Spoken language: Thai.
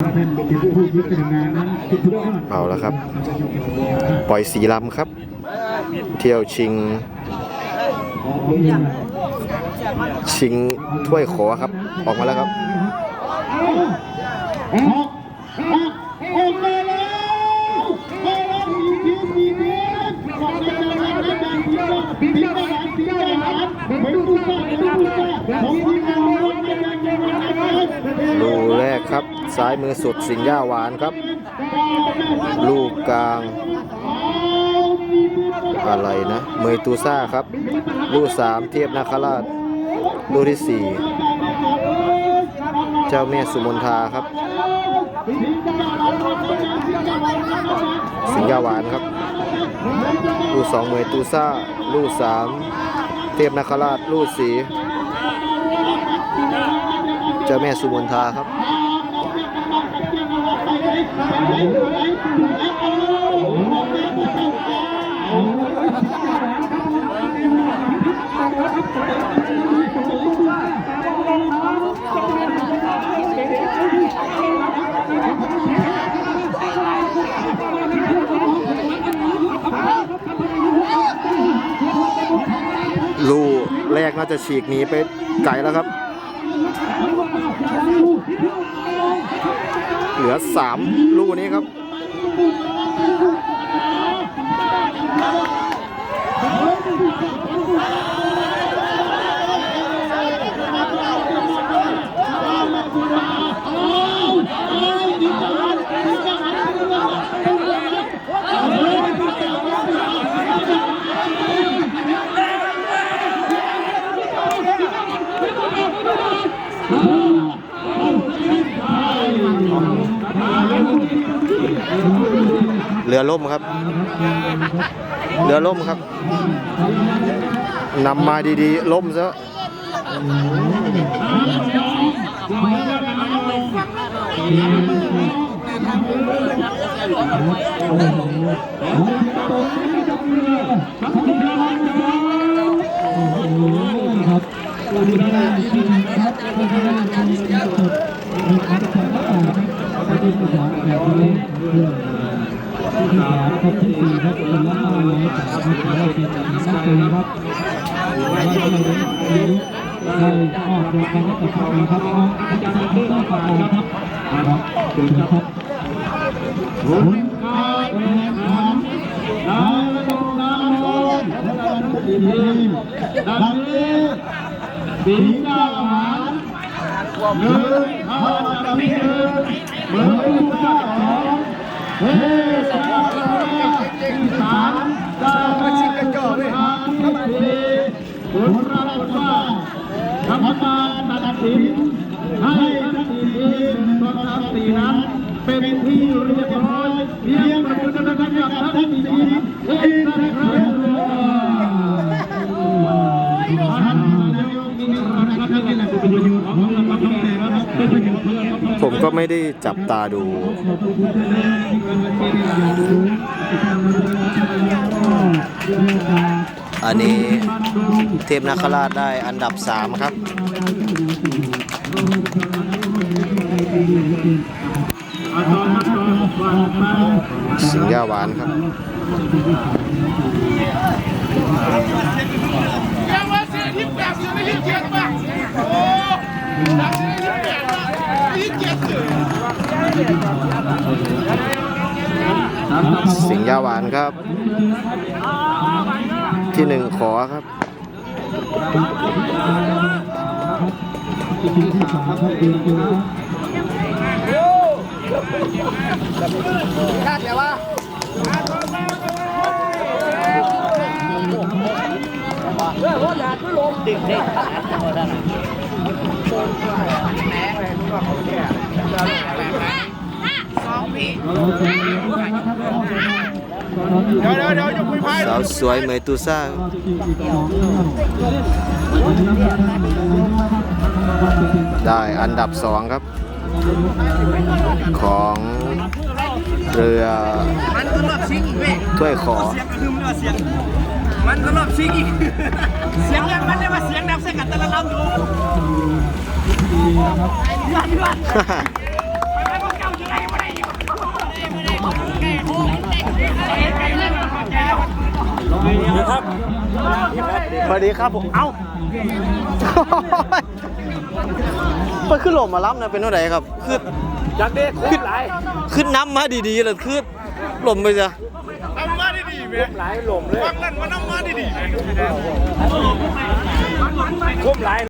เป็นผู้ยึดเป็นงานนั้นสุดยอดเอาแล้วครับ ปล่อยสีลำครับ เที่ยวชิง ชิงถ้วยขอครับ ออกมาแล้วครับออกออกออกมาแล้ ซ้ายมือสุดสิงห์ย่าหวานครับ ลูกกลาง อะไรนะเมยตูซ่าครับ ลูกสามเทียบนาคราช ลูกที่สี่เจ้าแม่สุมนทาครับ สิงห์ย่าหวานครับ ลูกสองเมยตูซ่า ลูกสามเทียบนาคราช ลูกสี่เจ้าแม่สุมนทาครับ ลูแรกน่าจะฉีกหนีไปไกลแล้วครับ เหลือสามลูกนี้ครับ เรือล่มครับ เรือล่มครับนำมาดีๆ ล่มซะครับ ที่ครับตัวนี้ได้ที่สุดมีการแข่งขันต่อที่สองแบบนี้เรื่องที่สามครับที่สี่ครับเป็นล้านเลยครับที่เราเป็นนักเตะครับได้ได้ได้ออกเดินทางกับเขาครับอาจารย์ที่ต้องการครับครับเป็นครับผลการแข่งขันดาวลงน้ำลงและเราทุกทีมดังนี้สีดาหวาน หนึ่งข้าจะพิเศษเหมือนผู้เจ้าของเฮ้สาราที่สามดาวชิงกันก่อเลยสี่ผลปรากฏว่ากรรมการตัดสินให้ทั้งสี่ทีมสองสามสี่นั้นเป็นที่เรียบร้อยเพียงประตูนั้นกับทั้งสี่ทีมเอ็นทรัลท่านนายกมีรัฐกิจเป็นประโยชน์ของเราต้องแต่ละเป็นประโยชน์เพื่อครับ ผมก็ไม่ได้จับตาดู อันนี้เทพนาคราชได้อันดับ 3 ครับ สิงห์ยาหวานครับยังว่าเสียที่แปดเสียไม่ที่เจ็ดป่ะโอ้ดังเสียที่แปดป่ะที่เจ็ดเลย สิงห์ยาหวานครับ ที่หนึ่งขอครับเดี๋ย วเดี๋ยวเดี๋ยวยกมือพายสาวสวยเมยตูซ่าได้อันดับสองครับ ของเรือชิงอีกเว้ยถ้วยขอมันก็รอบชิงอีกเสียงยังมันได้ว่าเสียงดังเสียงกันแต่ละลำอยู่ยอดยอด ดีครับสวัสดีครับผม เอ้ามันขึ้นหลมมาล้ำนะเป็นเท่ไหนครับ ขึ้นอยากได้ขึ้นไหลขึ้นน้ำมาดีๆเลยขึ้นหลมไปจ้ะน้ำมาดีๆไหมหลายหลมเลยฟังนั่นว่าน้ำมาดีๆไหมคุ้มหล